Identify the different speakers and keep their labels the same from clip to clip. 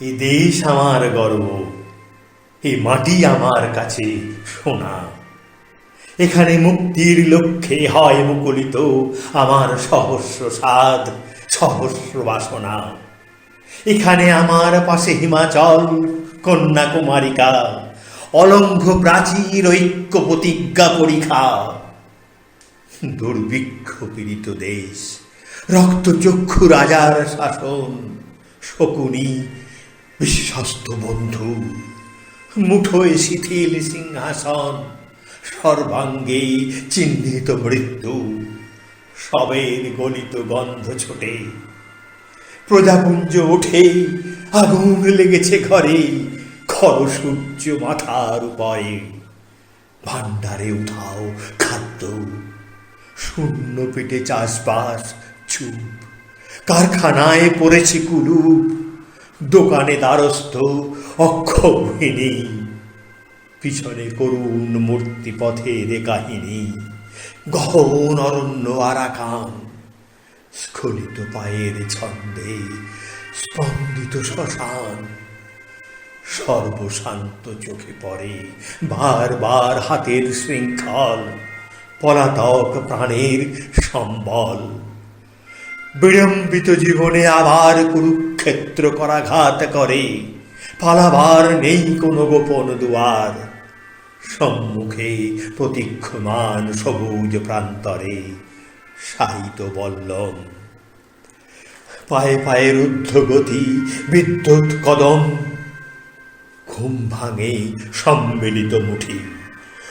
Speaker 1: এ দেশ আমার গর্ব এ মাটি আমার কাছে সোনা। এখানে মুক্তির লক্ষ্যে হয় মুকুলিত আমার সহস্র সাদ সহস্র বাসনা। এখানে আমার পাশে হিমাচল, কন্যাকুমারিকা অলঙ্ঘ প্রাচীর ঐক্য প্রতিজ্ঞা পরীক্ষা। দুর্ভিক্ষ পীড়িত দেশ, রক্তচক্ষু রাজার শাসন, শকুনি বিশ্বস্ত বন্ধু, মুঠোয় শিথিল সিংহাসন সর্বাঙ্গে চিহ্নিত মৃত্যু সবের গলিত গন্ধ ছোটে। প্রজাপুঞ্জ ওঠে, আগুন লেগেছে ঘরে খর সূর্য মাথার উপরে। ভান্ডারে উঠাও খাদ্য, শূন্য পেটে চাষবাস চুপ। কারখানায় পড়েছে কুলুপ দোকানে দ্বারস্থ অক্ষৌহিনী পিছনে করুণ মূর্তি পথের কাহিনী। গহন অরণ্য আরাকান। স্খলিত পায়ের ছন্দে স্পন্দিত শ্মশান। সর্বশান্ত চোখে পড়ে বারবার হাতের শৃঙ্খল, পলাতক প্রাণের সম্বল। বিড়ম্বিত জীবনে আবার কুরুক্ষেত্র করাঘাত করে। পালাবার নেই কোনো গোপন দুয়ার। সম্মুখে প্রতীক্ষমান সবুজ প্রান্তরে সাহিত্য বল্লম। পায়ে পায়ে রুদ্ধ গতি বিদ্যুৎ কদম। ঘুম ভাঙে সম্মিলিত মুঠি।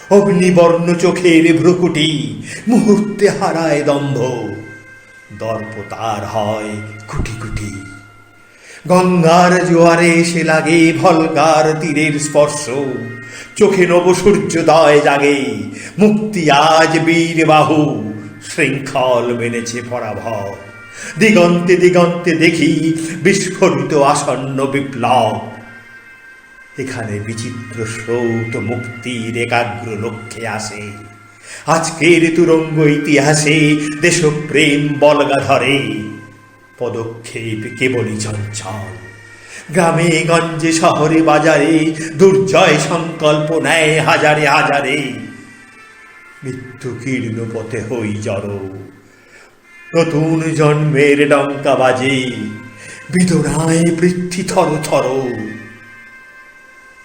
Speaker 1: অগ্নিবর্ণ চোখের ভ্রুকুটি মুহূর্তে হারায় দম্ভ। দর্প তার হয় কুটি কুটি গঙ্গার জোয়ারে এসে লাগে ভলগার তীরের স্পর্শ। চোখে নব সূর্যোদয় জাগে, মুক্তি আজ বীর বাহু শৃঙ্খল মেনেছে পরাভব। দিগন্তে দিগন্তে দেখি বিস্ফোরিত আসন্ন বিপ্লব। এখানে বিচিত্র স্রোত মুক্তির একাগ্র লক্ষ্যে আসে। আজকের তুরঙ্গ ইতিহাসে দেশপ্রেম বলগা ধরে পদক্ষেপ কেবলই চঞ্চল। গ্রামে, গঞ্জে, শহরে, বাজারে দুর্জয় সংকল্প নেয় হাজারে হাজারে। মৃত্যু কীর্ণ পথে হই জড়। নতুন জন্মের ডঙ্কা বাজে। বিদরায় পৃথ্বী থর থর।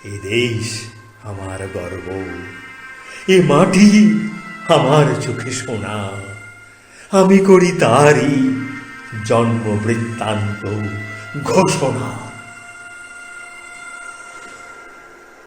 Speaker 1: এ দেশ আমার গর্ব। এ মাটি আমার চোখে সোনা। আমি করি তারই জন্ম বৃত্তান্ত ঘোষণা।